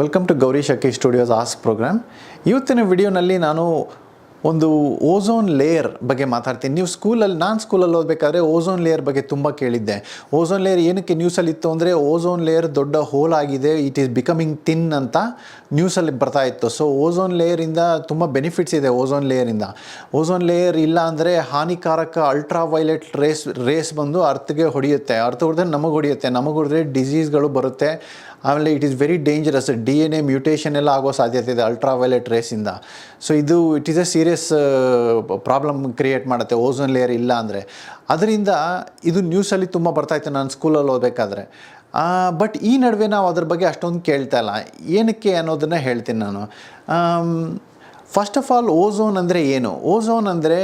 Welcome to Gauri Shakki studios ask program ಇವತ್ತಿನ ವಿಡಿಯೋನಲ್ಲಿ ನಾನು ಒಂದು ಓಝೋನ್ ಲೇಯರ್ ಬಗ್ಗೆ ಮಾತಾಡ್ತೀನಿ. ನೀವು ಸ್ಕೂಲಲ್ಲಿ ನಾನು ಸ್ಕೂಲಲ್ಲಿ ಓದಬೇಕಾದ್ರೆ ಓಝೋನ್ ಲೇಯರ್ ಬಗ್ಗೆ ತುಂಬ ಕೇಳಿದ್ದೆ. ಓಝೋನ್ ಲೇಯರ್ ಏನಕ್ಕೆ ನ್ಯೂಸಲ್ಲಿ ಇತ್ತು ಅಂದರೆ ಓಝೋನ್ ಲೇಯರ್ ದೊಡ್ಡ ಹೋಲ್ ಆಗಿದೆ ಇಟ್ ಈಸ್ ಬಿಕಮಿಂಗ್ ತಿನ್ ಅಂತ ನ್ಯೂಸಲ್ಲಿ ಬರ್ತಾ ಇತ್ತು. ಸೊ ಓಝೋನ್ ಲೇಯರಿಂದ ತುಂಬ ಬೆನಿಫಿಟ್ಸ್ ಇದೆ ಓಝೋನ್ ಲೇಯರಿಂದ ಓಝೋನ್ ಲೇಯರ್ ಇಲ್ಲ ಅಂದರೆ ಹಾನಿಕಾರಕ ಅಲ್ಟ್ರಾ ವೈಲೆಟ್ ರೇಸ್ ರೇಸ್ ಬಂದು ಅರ್ಥಗೆ ಹೊಡೆಯುತ್ತೆ. ಅರ್ಥ ಹೊಡೆದ್ರೆ ನಮಗೆ ಹೊಡೆಯುತ್ತೆ. ನಮಗೆ ಹೊಡೆದ್ರೆ ಡಿಸೀಸ್ಗಳು ಬರುತ್ತೆ. ಆಮೇಲೆ it is very dangerous D N A mutation ಎಲ್ಲ ಆಗೋ ಸಾಧ್ಯತೆ ಇದೆ ಅಲ್ಟ್ರಾ ವೈಲೆಟ್ ರೇಸಿಂದ ಸೊ ಇದು it is a serious problem create ಮಾಡುತ್ತೆ ಓಝೋನ್ ಲೇಯರ್ ಇಲ್ಲ ಅಂದರೆ. ಅದರಿಂದ ಇದು ನ್ಯೂಸಲ್ಲಿ ತುಂಬ ಬರ್ತಾಯಿತ್ತು ನಾನು ಸ್ಕೂಲಲ್ಲಿ ಓದಬೇಕಾದ್ರೆ. ಬಟ್ ಈ ನಡುವೆ ನಾವು ಅದ್ರ ಬಗ್ಗೆ ಅಷ್ಟೊಂದು ಕೇಳ್ತಾ ಇಲ್ಲ. ಏನಕ್ಕೆ ಅನ್ನೋದನ್ನು ಹೇಳ್ತೀನಿ ನಾನು. ಫಸ್ಟ್ ಆಫ್ ಆಲ್ ಓಝೋನ್ ಅಂದರೆ ಏನು? ಓಝೋನ್ ಅಂದರೆ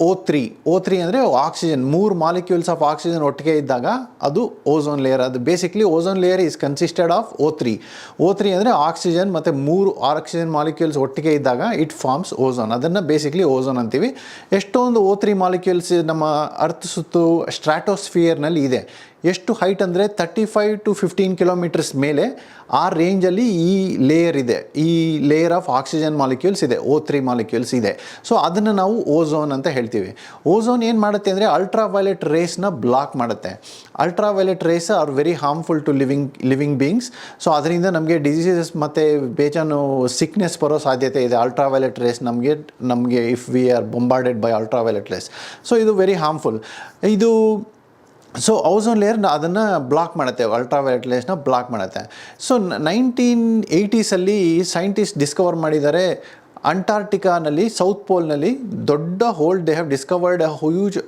ಓ ತ್ರೀ ಓ ತ್ರೀ ಅಂದರೆ ಆಕ್ಸಿಜನ್ ಮೂರು ಮಾಲಿಕ್ಯೂಲ್ಸ್ ಆಫ್ ಆಕ್ಸಿಜನ್ ಒಟ್ಟಿಗೆ ಇದ್ದಾಗ ಅದು ಓಝೋನ್ ಲೇಯರ್ ಅದು basically ozone layer is consisted of O three O three ಅಂದರೆ ಆಕ್ಸಿಜನ್ ಮತ್ತು ಮೂರು ಆಕ್ಸಿಜನ್ ಮಾಲಿಕ್ಯೂಲ್ಸ್ ಒಟ್ಟಿಗೆ ಇದ್ದಾಗ ಇಟ್ ಫಾರ್ಮ್ಸ್ ಓಝೋನ್ ಅದನ್ನು ಬೇಸಿಕ್ಲಿ ಓಝೋನ್ ಅಂತೀವಿ. ಎಷ್ಟೊಂದು ಓ ತ್ರೀ ಮಾಲಿಕ್ಯೂಲ್ಸ್ ನಮ್ಮ ಅರ್ಥ ಸುತ್ತು ಸ್ಟ್ರಾಟೋಸ್ಫಿಯರ್ನಲ್ಲಿ ಇದೆ. ಎಷ್ಟು ಹೈಟ್ ಅಂದರೆ thirty five to fifteen kilometers ಮೇಲೆ ಆ ರೇಂಜಲ್ಲಿ ಈ ಲೇಯರ್ ಇದೆ. ಈ ಲೇಯರ್ ಆಫ್ ಆಕ್ಸಿಜನ್ ಮಾಲಿಕ್ಯೂಲ್ಸ್ ಇದೆ ಓ ತ್ರೀ ಮಾಲಿಕ್ಯೂಲ್ಸ್ ಇದೆ. ಸೊ ಅದನ್ನು ನಾವು ಓಝೋನ್ ಅಂತ ಹೇಳ್ತೀವಿ. ಓಝೋನ್ ಏನು ಮಾಡುತ್ತೆ ಅಂದರೆ ಅಲ್ಟ್ರಾ ವೈಲೆಟ್ ರೇಸ್ನ ಬ್ಲಾಕ್ ಮಾಡುತ್ತೆ. Ultra violet rays are very harmful to living living beings so ಅದರಿಂದ ನಮಗೆ ಡಿಸೀಸಸ್ ಮತ್ತು ಬೇಜಾನು ಸಿಕ್ನೆಸ್ ಬರೋ ಸಾಧ್ಯತೆ ಇದೆ. ಅಲ್ಟ್ರಾ ವೈಲೆಟ್ ರೇಸ್ ನಮಗೆ ನಮಗೆ if we are bombarded by ultra violet rays so ಇದು ವೆರಿ ಹಾರ್ಮ್ಫುಲ್ ಇದು ಸೊ ಓಝೋನ್ ಲೇಯರ್ನ ಅದನ್ನು ಬ್ಲಾಕ್ ಮಾಡುತ್ತೆ ಅಲ್ಟ್ರಾ ವೈಲೆಟ್ ಲೇಸ್ನ ಬ್ಲಾಕ್ ಮಾಡುತ್ತೆ. ಸೊ ನೈನ್ಟೀನ್ ಏಯ್ಟೀಸಲ್ಲಿ ಸೈಂಟಿಸ್ಟ್ ಡಿಸ್ಕವರ್ ಮಾಡಿದ್ದಾರೆ ಅಂಟಾರ್ಟಿಕಾನಲ್ಲಿ ಸೌತ್ ಪೋಲ್ನಲ್ಲಿ ದೊಡ್ಡ hole they have discovered a huge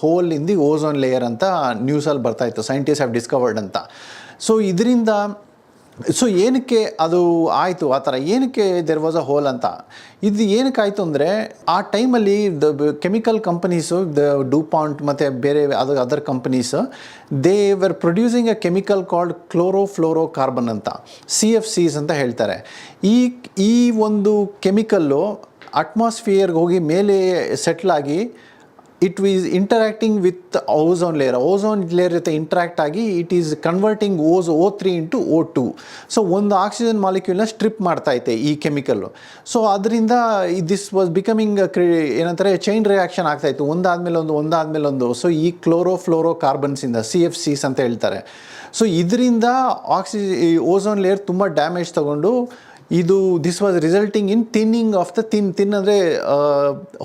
hole in the ozone layer ಅಂತ ನ್ಯೂಸಲ್ಲಿ ಬರ್ತಾಯಿತ್ತು ಸೈಂಟಿಸ್ಟ್ ಹ್ಯಾವ್ ಡಿಸ್ಕವರ್ಡ್ ಅಂತ. ಸೊ ಇದರಿಂದ ಸೊ ಏನಕ್ಕೆ ಅದು ಆಯಿತು? ಆ ಥರ ಏನಕ್ಕೆ ದೆರ್ ವಾಸ್ ಅ ಹೋಲ್ ಅಂತ? ಇದು ಏನಕ್ಕಾಯಿತು ಅಂದರೆ, ಆ ಟೈಮಲ್ಲಿ the chemical companies the DuPont ಮತ್ತು ಬೇರೆ ಅದು other companies they were producing a chemical called chlorofluorocarbon ಅಂತ ಸಿ ಎಫ್ ಸಿಸ್ ಅಂತ ಹೇಳ್ತಾರೆ. ಈ ಈ ಒಂದು ಕೆಮಿಕಲ್ಲು ಅಟ್ಮಾಸ್ಫಿಯರ್ಗೆ ಹೋಗಿ ಮೇಲೆ ಸೆಟ್ಲಾಗಿ it is interacting with ozone layer ozone layer ಜೊತೆ ಇಂಟ್ರಾಕ್ಟ್ ಆಗಿ it is converting O's O three into O two so ಒಂದು ಆಕ್ಸಿಜನ್ ಮಾಲಿಕ್ಯೂಲ್ನ ಸ್ಟ್ರಿಪ್ ಮಾಡ್ತಾ ಐತೆ ಈ ಕೆಮಿಕಲ್ಲು ಸೊ ಅದರಿಂದ ದಿಸ್ ವಾಸ್ ಬಿಕಮಿಂಗ್ ಕ್ರಿ ಏನಂತಾರೆ ಚೈನ್ ರಿಯಾಕ್ಷನ್ ಆಗ್ತಾಯಿತ್ತು ಒಂದಾದ್ಮೇಲೆ ಒಂದು ಒಂದಾದ್ಮೇಲೆ ಒಂದು. ಸೊ ಈ ಕ್ಲೋರೋ ಫ್ಲೋರೋ ಕಾರ್ಬನ್ಸಿಂದ ಸಿ ಎಫ್ ಸಿಸ್ ಅಂತ ಹೇಳ್ತಾರೆ. ಸೊ ಇದರಿಂದ ಆಕ್ಸಿಜ್ ಓಝೋನ್ ಲೇಯರ್ ತುಂಬ ಡ್ಯಾಮೇಜ್ ತಗೊಂಡು ಇದು this was resulting in thinning of the thin thin ಅಂದರೆ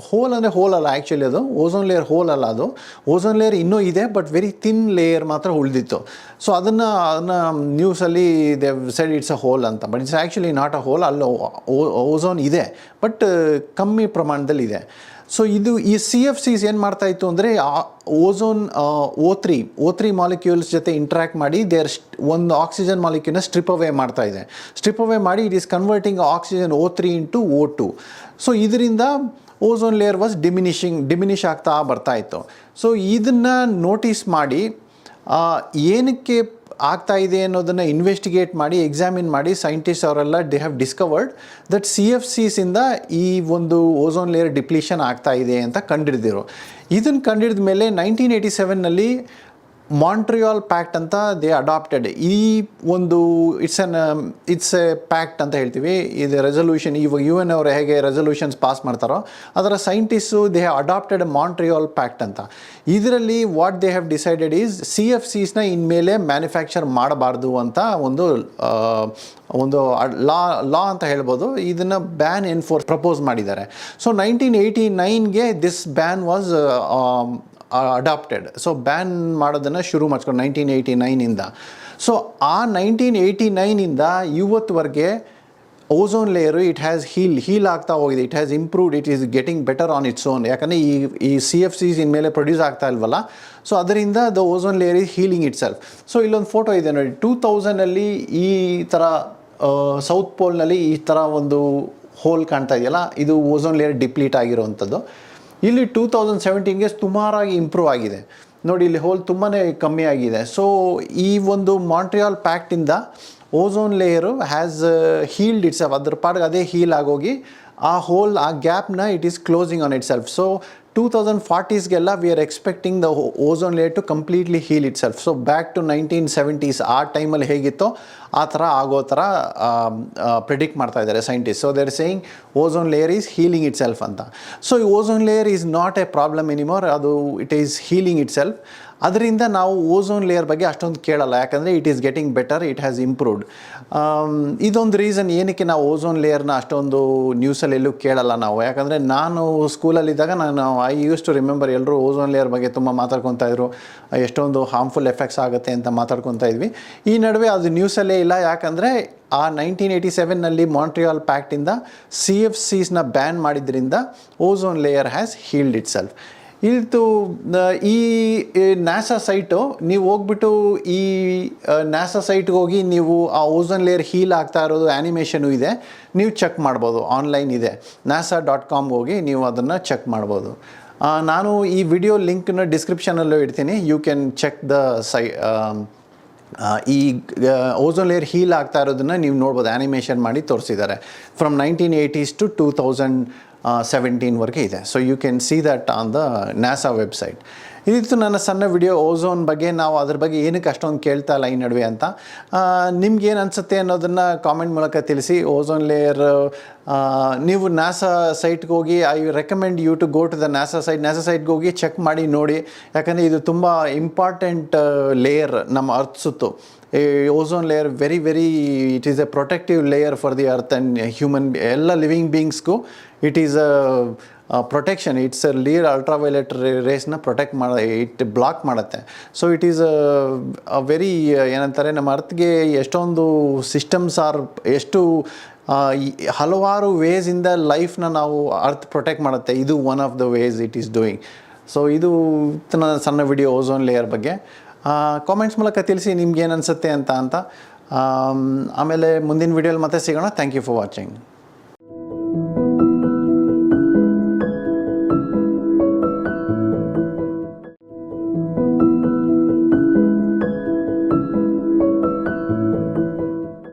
ಹೋಲ್ ಅಂದರೆ ಹೋಲ್ ಅಲ್ಲ ಆ್ಯಕ್ಚುಲಿ ಅದು. ಓಝೋನ್ ಲೇಯರ್ ಹೋಲ್ ಅಲ್ಲ ಅದು. ಓಝೋನ್ ಲೇಯರ್ ಇನ್ನೂ ಇದೆ ಬಟ್ ವೆರಿ ತಿನ್ ಲೇಯರ್ ಮಾತ್ರ ಉಳಿದಿತ್ತು. ಸೊ ಅದನ್ನು ಅದನ್ನು ನ್ಯೂಸಲ್ಲಿ they said it's a hole ಅಂತ. But it's actually not a hole ಅಲ್ಲ ಓಝೋನ್ ಇದೆ. ಬಟ್ ಕಮ್ಮಿ ಪ್ರಮಾಣದಲ್ಲಿ ಇದೆ. ಸೊ ಇದು ಈ ಸಿ ಎಫ್ ಸಿಸ್ ಏನು ಮಾಡ್ತಾ ಇತ್ತು ಅಂದರೆ ozone O three O three molecules ಜೊತೆ ಇಂಟ್ರ್ಯಾಕ್ಟ್ ಮಾಡಿ ದೇರ್ ಒಂದು ಆಕ್ಸಿಜನ್ ಮಾಲಿಕ್ಯೂಲ್ನ ಸ್ಟ್ರಿಪ್ ಅವೇ ಮಾಡ್ತಾ ಇದೆ. ಸ್ಟ್ರಿಪ್ ಅವೇ ಮಾಡಿ it is converting oxygen O three into O two so ಇದರಿಂದ ozone layer was diminishing diminish ಆಗ್ತಾ ಬರ್ತಾ ಇತ್ತು. ಸೊ ಇದನ್ನು ನೋಟಿಸ್ ಮಾಡಿ ಏನಕ್ಕೆ ಆಗ್ತಾ ಇದೆ ಅನ್ನೋದನ್ನು ಇನ್ವೆಸ್ಟಿಗೇಟ್ ಮಾಡಿ ಎಕ್ಸಾಮಿನ್ ಮಾಡಿ ಸೈಂಟಿಸ್ಟ್ ಅವರೆಲ್ಲ they have discovered that C F ಸಿಸಿಂದ ಈ ಒಂದು ಓಝೋನ್ ಲೇಯರ್ ಡಿಪ್ಲೀಷನ್ ಆಗ್ತಾ ಇದೆ ಅಂತ ಕಂಡಿಡಿದಿರು ಇದನ್ನು ಕಂಡಿಡಿದ ಮೇಲೆ ನೈನ್ಟೀನ್ ಏಯ್ಟಿ ಸೆವೆನ್ನಲ್ಲಿ ಮಾಂಟ್ರಿಯಾಲ್ ಪ್ಯಾಕ್ಟ್ ಅಂತ ದೇ ಅಡಾಪ್ಟೆಡ್ ಈ ಒಂದು it's an it's a pact ಅಂತ ಹೇಳ್ತೀವಿ. ಇದು ರೆಸೊಲ್ಯೂಷನ್ ಇವಾಗ ಯು ಎನ್ ಅವರು ಹೇಗೆ ರೆಸೊಲ್ಯೂಷನ್ಸ್ ಪಾಸ್ ಮಾಡ್ತಾರೋ, ಅದರ scientist they have adopted Montreal pact ಅಂತ. ಇದರಲ್ಲಿ what they have decided is C F ಸಿಸ್ನ ಇನ್ಮೇಲೆ ಮ್ಯಾನುಫ್ಯಾಕ್ಚರ್ ಮಾಡಬಾರ್ದು ಅಂತ ಒಂದು ಒಂದು ಲಾ ಲಾ ಅಂತ ಹೇಳ್ಬೋದು. ಇದನ್ನು ಬ್ಯಾನ್ ಎನ್ಫೋರ್ಸ್ ಪ್ರಪೋಸ್ ಮಾಡಿದ್ದಾರೆ. So nineteen eighty ನೈನ್ಗೆ this ban was adopted so ban ಮಾಡೋದನ್ನು ಶುರು ಮಾಡ್ಕೊಂಡು ನೈನ್ಟೀನ್ ಏಯ್ಟಿ ನೈನಿಂದ ಸೊ ಆ ನೈನ್ಟೀನ್ ಏಯ್ಟಿ ನೈನಿಂದ ಇವತ್ತುವರೆಗೆ ozone layer it has heal heal ಆಗ್ತಾ ಹೋಗಿದೆ. It has improved it is getting better on its own ಯಾಕಂದರೆ ಈ ಈ ಸಿ ಎಫ್ ಸಿಸ್ ಇನ್ಮೇಲೆ ಪ್ರೊಡ್ಯೂಸ್ ಆಗ್ತಾ ಇಲ್ವಲ್ಲ? ಸೊ ಅದರಿಂದ the ozone layer is healing itself so ಇಲ್ಲೊಂದು ಫೋಟೋ ಇದೆ ನೋಡಿ. ಟೂ ತೌಸಂಡಲ್ಲಿ ಈ ಥರ ಸೌತ್ ಪೋಲ್ನಲ್ಲಿ ಈ ಥರ ಒಂದು ಹೋಲ್ ಕಾಣ್ತಾ ಇದೆಯಲ್ಲ? ಇದು ಓಝೋನ್ ಲೇಯರ್ ಡಿಪ್ಲೀಟ್ ಆಗಿರುವಂಥದ್ದು ಇಲ್ಲಿ ಟೂ ತೌಸಂಡ್ ಸೆವೆಂಟೀನ್ಗೆ ಸುಮಾರಾಗಿ ಇಂಪ್ರೂವ್ ಆಗಿದೆ. ನೋಡಿ, ಇಲ್ಲಿ ಹೋಲ್ ತುಂಬಾ ಕಮ್ಮಿ ಆಗಿದೆ. ಸೊ ಈ ಒಂದು Montreal ಪ್ಯಾಕ್ಟಿಂದ ozone layer has healed it's ಅದ್ರ ಪಾಡ್ಗೆ ಅದೇ ಹೀಲ್ ಆಗೋಗಿ, ಆ ಹೋಲ್ ಆ ಗ್ಯಾಪ್ನ it is closing on itself so two thousand ಫಾರ್ಟೀಸ್ಗೆಲ್ಲ we are expecting the ozone layer to completely heal itself so back to nineteen seventies ಆ ಟೈಮಲ್ಲಿ ಹೇಗಿತ್ತೋ ಆ ಥರ ಆಗೋ ಥರ ಪ್ರಿಡಿಕ್ಟ್ ಮಾಡ್ತಾ ಇದ್ದಾರೆ scientist so they're saying ozone layer is healing itself ಅಂತ. So ಈ ozone layer is not a problem anymore ಅದು it is healing itself ಅದರಿಂದ ನಾವು ಓಝೋನ್ ಲೇಯರ್ ಬಗ್ಗೆ ಅಷ್ಟೊಂದು ಕೇಳಲ್ಲ, ಯಾಕಂದರೆ it is getting better it has improved ಇದೊಂದು ರೀಸನ್ ಏನಕ್ಕೆ ನಾವು ಓಝೋನ್ ಲೇಯರ್ನ ಅಷ್ಟೊಂದು ನ್ಯೂಸಲ್ಲಿ ಎಲ್ಲೂ ಕೇಳಲ್ಲ ನಾವು. ಯಾಕಂದರೆ ನಾನು ಸ್ಕೂಲಲ್ಲಿದ್ದಾಗ ನಾನು ಐ ಯೂಸ್ ಟು ರಿಮೆಂಬರ್ ಎಲ್ಲರೂ ಓಝೋನ್ ಲೇಯರ್ ಬಗ್ಗೆ ತುಂಬ ಮಾತಾಡ್ಕೊತಾ ಇದ್ರು. ಎಷ್ಟೊಂದು ಹಾರ್ಮ್ಫುಲ್ ಎಫೆಕ್ಟ್ಸ್ ಆಗುತ್ತೆ ಅಂತ ಮಾತಾಡ್ಕೊತಾ ಇದ್ವಿ. ಈ ನಡುವೆ ಅದು ನ್ಯೂಸಲ್ಲೇ ಇಲ್ಲ, ಯಾಕಂದರೆ ಆ ನೈನ್ಟೀನ್ ಏಯ್ಟಿ ಸೆವೆನ್ನಲ್ಲಿ ಮಾಂಟ್ರಿಯಾಲ್ ಪ್ಯಾಕ್ಟಿಂದ ಸಿ ಎಫ್ ಸೀಸ್ನ ಬ್ಯಾನ್ ಮಾಡಿದ್ರಿಂದ ozone layer has healed itself ಇದು ಈ ನ್ಯಾಸಾ ಸೈಟು, ನೀವು ಹೋಗ್ಬಿಟ್ಟು ಈ ನ್ಯಾಸಾ ಸೈಟ್ಗೆ ಹೋಗಿ ನೀವು ಆ ಓಝನ್ ಲೇಯರ್ ಹೀಲ್ ಆಗ್ತಾ ಇರೋದು ಆ್ಯನಿಮೇಷನು ಇದೆ, ನೀವು ಚೆಕ್ ಮಾಡ್ಬೋದು, ಆನ್ಲೈನ್ ಇದೆ. ನ್ಯಾಸಾ ಡಾಟ್ ಕಾಮ್ಗೆ ಹೋಗಿ ನೀವು ಅದನ್ನು ಚೆಕ್ ಮಾಡ್ಬೋದು. ನಾನು ಈ ವಿಡಿಯೋ ಲಿಂಕ್ನ ಡಿಸ್ಕ್ರಿಪ್ಷನಲ್ಲೂ ಇಡ್ತೀನಿ, ಯು ಕ್ಯಾನ್ ಚೆಕ್ ದ ಸೈ ಈ ಓಝೋನ್ ಲೇಯರ್ ಹೀಲ್ ಆಗ್ತಾ ಇರೋದನ್ನ ನೀವು ನೋಡ್ಬೋದು ಆ್ಯನಿಮೇಷನ್ ಮಾಡಿ ತೋರಿಸಿದ್ದಾರೆ. From nineteen eighties to two thousand ಸೆವೆಂಟೀನ್ವರೆಗೆ ಇದೆ. So you can see that on the NASA website ಇದಿತ್ತು ನನ್ನ ಸಣ್ಣ ವಿಡಿಯೋ ಓಝೋನ್ ಬಗ್ಗೆ ನಾವು ಅದ್ರ ಬಗ್ಗೆ ಏನಕ್ಕೆ ಅಷ್ಟೊಂದು ಕೇಳ್ತಾ ಇಲ್ಲ ಈ ನಡುವೆ ಅಂತ. ನಿಮ್ಗೆ ಏನು ಅನಿಸುತ್ತೆ ಅನ್ನೋದನ್ನು ಕಾಮೆಂಟ್ ಮೂಲಕ ತಿಳಿಸಿ. ಓಝೋನ್ ಲೇಯರ್ ನೀವು ನ್ಯಾಸಾ ಸೈಟ್ಗೆ ಹೋಗಿ I recommend you to go to the NASA site NASA ಸೈಟ್ಗೆ ಹೋಗಿ ಚೆಕ್ ಮಾಡಿ ನೋಡಿ. ಯಾಕಂದರೆ ಇದು ತುಂಬ ಇಂಪಾರ್ಟೆಂಟ್ ಲೇಯರ್ ನಮ್ಮ ಅರ್ಥ ಸುತ್ತು. Ozone layer very very it is a protective layer for the earth and human ಎಲ್ಲ living ಬೀಯಿಂಗ್ಸ್ಗೂ it is a protection it's layer ultraviolet ರೇಸ್ನ protect ಮಾಡ ಇಟ್ ಬ್ಲಾಕ್ ಮಾಡುತ್ತೆ. So it is a very ಏನಂತಾರೆ, ನಮ್ಮ ಅರ್ಥಗೆ ಎಷ್ಟೊಂದು systems are ಎಷ್ಟು ಹಲವಾರು ವೇಸಿಂದ ಲೈಫ್ನ ನಾವು earth protect ಮಾಡುತ್ತೆ. ಇದು one of the ways it is doing so ಇದು ನನ್ನ ಸಣ್ಣ ವಿಡಿಯೋ ಓಝೋನ್ ಲೇಯರ್ ಬಗ್ಗೆ. ಕಾಮೆಂಟ್ಸ್ ಮೂಲಕ ತಿಳಿಸಿ ನಿಮ್ಗೆ ಏನು ಅನಿಸುತ್ತೆ ಅಂತ ಅಂತ ಆಮ್, ಆಮೇಲೆ ಮುಂದಿನ ವೀಡಿಯೋಲಿ ಮತ್ತೆ ಸಿಗೋಣ. Thank you for watching